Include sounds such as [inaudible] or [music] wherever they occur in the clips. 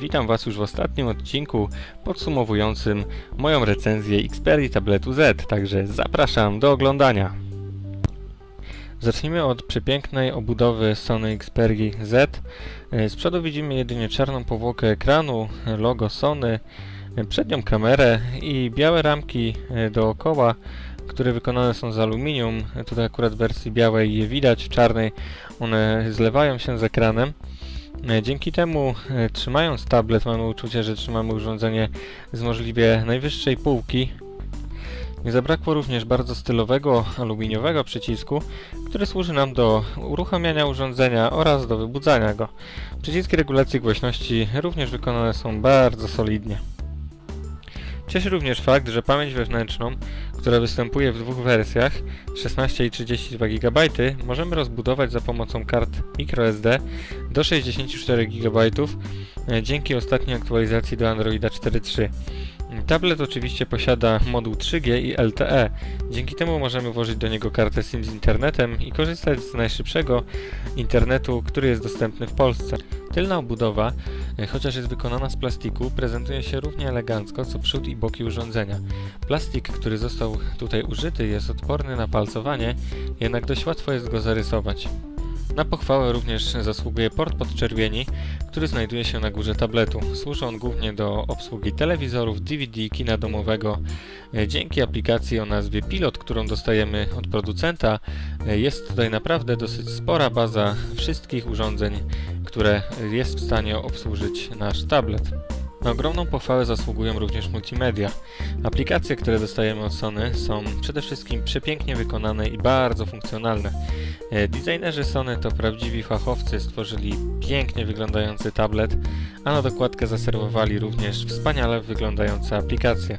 Witam Was już w ostatnim odcinku podsumowującym moją recenzję Xperia tabletu Z, także zapraszam do oglądania. Zacznijmy od przepięknej obudowy Sony Xperia Z. Z przodu widzimy jedynie czarną powłokę ekranu, logo Sony, przednią kamerę i białe ramki dookoła, które wykonane są z aluminium. Tutaj akurat w wersji białej je widać, w czarnej one zlewają się z ekranem. E, Dzięki temu, e, trzymając tablet, mamy uczucie, że trzymamy urządzenie z możliwie najwyższej półki. Nie zabrakło również bardzo stylowego aluminiowego przycisku, który służy nam do uruchamiania urządzenia oraz do wybudzania go. Przyciski regulacji głośności również wykonane są bardzo solidnie. Cieszy również fakt, że pamięć wewnętrzną, która występuje w dwóch wersjach 16 i 32 GB, możemy rozbudować za pomocą kart microSD do 64 GB e, dzięki ostatniej aktualizacji do Androida 4.3. Tablet oczywiście posiada moduł 3G i LTE. Dzięki temu możemy włożyć do niego kartę SIM z internetem i korzystać z najszybszego internetu, który jest dostępny w Polsce. Tylna obudowa, chociaż jest wykonana z plastiku, prezentuje się równie elegancko co przód i boki urządzenia. Plastik, który został tutaj użyty, jest odporny na palcowanie, jednak dość łatwo jest go zarysować. Na pochwałę również zasługuje port podczerwieni, który znajduje się na górze tabletu. Służy on głównie do obsługi telewizorów, DVD, kina domowego. E, Dzięki aplikacji o nazwie Pilot, którą dostajemy od producenta, e, jest tutaj naprawdę dosyć spora baza wszystkich urządzeń, które jest w stanie obsłużyć nasz tablet. Na ogromną pochwałę zasługują również multimedia. Aplikacje, które dostajemy od Sony są przede wszystkim przepięknie wykonane i bardzo funkcjonalne. E, Designerzy Sony to prawdziwi fachowcy, stworzyli pięknie wyglądający tablet, a na dokładkę zaserwowali również wspaniale wyglądające aplikacje.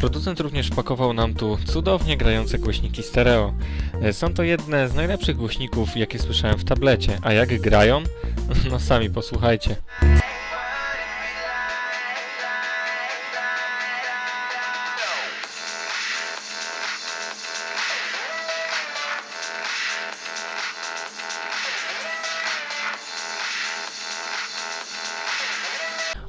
Producent również wpakował nam tu cudownie grające głośniki stereo. E, Są to jedne z najlepszych głośników, jakie słyszałem w tablecie, a jak grają? [laughs] No sami posłuchajcie.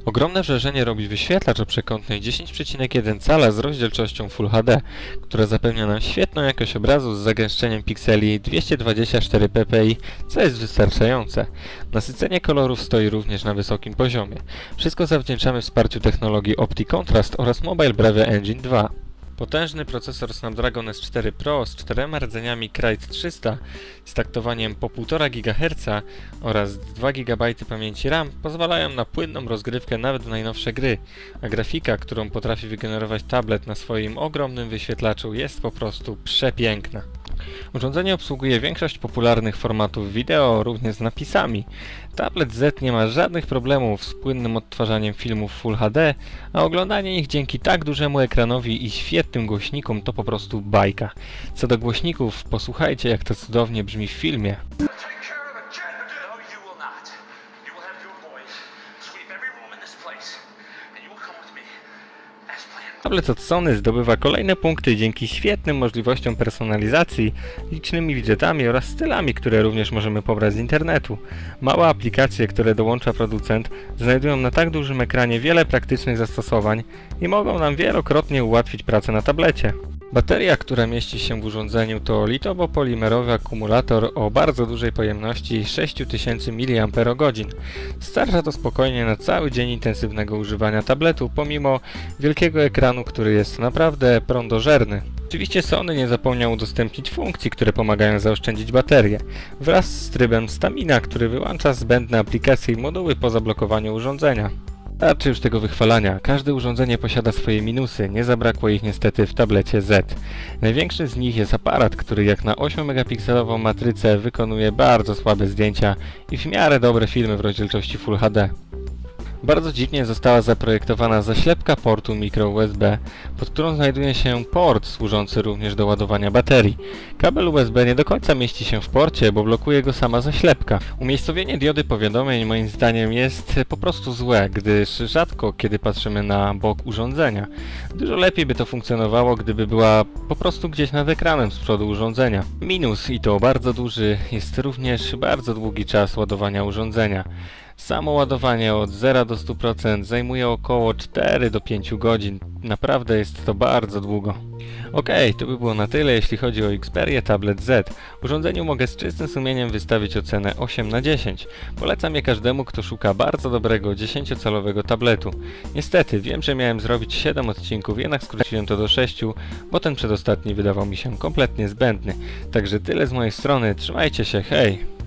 Ogromne wrażenie robi wyświetlacz o przekątnej 10,1 cala z rozdzielczością Full HD, która zapewnia nam świetną jakość obrazu z zagęszczeniem pikseli 224 ppi, co jest wystarczające. Nasycenie kolorów stoi również na wysokim poziomie. Wszystko zawdzięczamy wsparciu technologii OptiContrast oraz Mobile Bravia Engine 2. Potężny procesor Snapdragon S4 Pro z czterema rdzeniami Krite 300 z taktowaniem po 1,5 GHz oraz 2 GB pamięci RAM pozwalają na płynną rozgrywkę nawet w najnowsze gry, a grafika, którą potrafi wygenerować tablet na swoim ogromnym wyświetlaczu jest po prostu przepiękna. Urządzenie obsługuje większość popularnych formatów wideo, również z napisami. Tablet Z nie ma żadnych problemów z płynnym odtwarzaniem filmów Full HD, a oglądanie ich dzięki tak dużemu ekranowi i świetnym głośnikom to po prostu bajka. Co do głośników, posłuchajcie jak to cudownie brzmi w filmie. Tablet od Sony zdobywa kolejne punkty dzięki świetnym możliwościom personalizacji, licznymi widgetami oraz stylami, które również możemy pobrać z internetu. Małe aplikacje, które dołącza producent, znajdują na tak dużym ekranie wiele praktycznych zastosowań i mogą nam wielokrotnie ułatwić pracę na tablecie. Bateria, która mieści się w urządzeniu to litowo-polimerowy akumulator o bardzo dużej pojemności 6000 mAh. Starcza to spokojnie na cały dzień intensywnego używania tabletu, pomimo wielkiego ekranu, który jest naprawdę prądożerny. Oczywiście Sony nie zapomniał udostępnić funkcji, które pomagają zaoszczędzić baterię, wraz z trybem Stamina, który wyłącza zbędne aplikacje i moduły po zablokowaniu urządzenia. Starczy już tego wychwalania. Każde urządzenie posiada swoje minusy, nie zabrakło ich niestety w tablecie Z. Największy z nich jest aparat, który jak na 8-megapikselową matrycę wykonuje bardzo słabe zdjęcia i w miarę dobre filmy w rozdzielczości Full HD. Bardzo dziwnie została zaprojektowana zaślepka portu micro USB, pod którą znajduje się port służący również do ładowania baterii. Kabel USB nie do końca mieści się w porcie, bo blokuje go sama zaślepka. Umiejscowienie diody powiadomień moim zdaniem jest po prostu złe, gdyż rzadko kiedy patrzymy na bok urządzenia. Dużo lepiej by to funkcjonowało, gdyby była po prostu gdzieś nad ekranem z przodu urządzenia. Minus, i to bardzo duży, jest również bardzo długi czas ładowania urządzenia. Samo ładowanie od 0 do 100% zajmuje około 4 do 5 godzin. Naprawdę jest to bardzo długo. Okej, to by było na tyle jeśli chodzi o Xperię Tablet Z. Urządzeniu mogę z czystym sumieniem wystawić ocenę 8 na 10. Polecam je każdemu, kto szuka bardzo dobrego 10-calowego tabletu. Niestety, wiem, że miałem zrobić 7 odcinków, jednak skróciłem to do 6, bo ten przedostatni wydawał mi się kompletnie zbędny. Także tyle z mojej strony, trzymajcie się, hej!